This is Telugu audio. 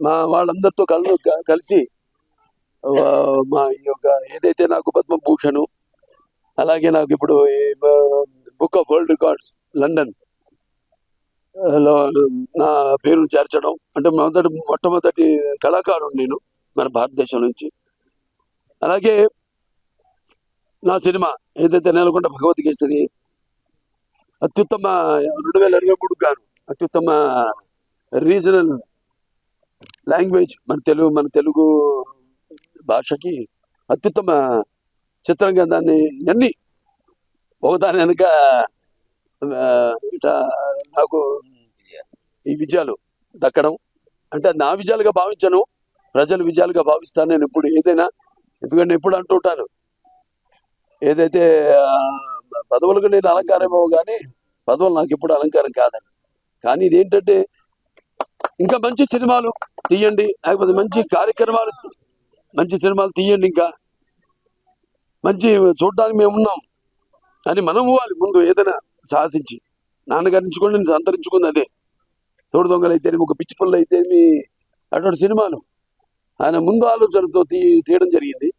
మా వాళ్ళందరితో కలు కలిసి మా ఈ యొక్క ఏదైతే నాకు పద్మభూషణ్ అలాగే నాకు ఇప్పుడు బుక్ ఆఫ్ వరల్డ్ రికార్డ్స్ లండన్లో నా పేరు చేర్చడం అంటే మొదటి మొట్టమొదటి కళాకారుడు నేను మన భారతదేశం నుంచి. అలాగే నా సినిమా ఏదైతే నెలకొండ భగవద్గీతని అత్యుత్తమ రెండు వేల ఇరవై మూడు గాను అత్యుత్తమ రీజనల్ లాంగ్వేజ్ మన తెలుగు మన తెలుగు భాషకి అత్యుత్తమ చిత్రంగా దాన్ని అన్ని ఒకదాని వెనుక ఆ, ఇట నాకు ఈ విజయాలు దక్కడం. అంటే నా విజయాలుగా భావించను ప్రజల విజయాలుగా భావిస్తాను నేను ఇప్పుడు ఏదైనా. ఎందుకంటే ఎప్పుడు అంటుంటాను ఏదైతే పదవులకు నేను అలంకారమో కానీ పదవులు నాకు ఎప్పుడు అలంకారం కాదని. కానీ ఇదేంటంటే ఇంకా మంచి సినిమాలు తీయండి. లేకపోతే మంచి కార్యక్రమాలు మంచి సినిమాలు తీయండి ఇంకా. మంచి చూడడానికి మేము ఉన్నాం. అని మనం ఇవ్వాలి ముందు ఏదైనా సాహసించి నాన్నగారి నుంచి కూడా నేను అంతరించుకుంది అదే. తోడు దొంగలు అయితే ఒక పిచ్చి పుల్ల అయితే మీ అటువంటి సినిమాలు. ఆయన ముందు ఆలోచనతో తీ తీయడం జరిగింది.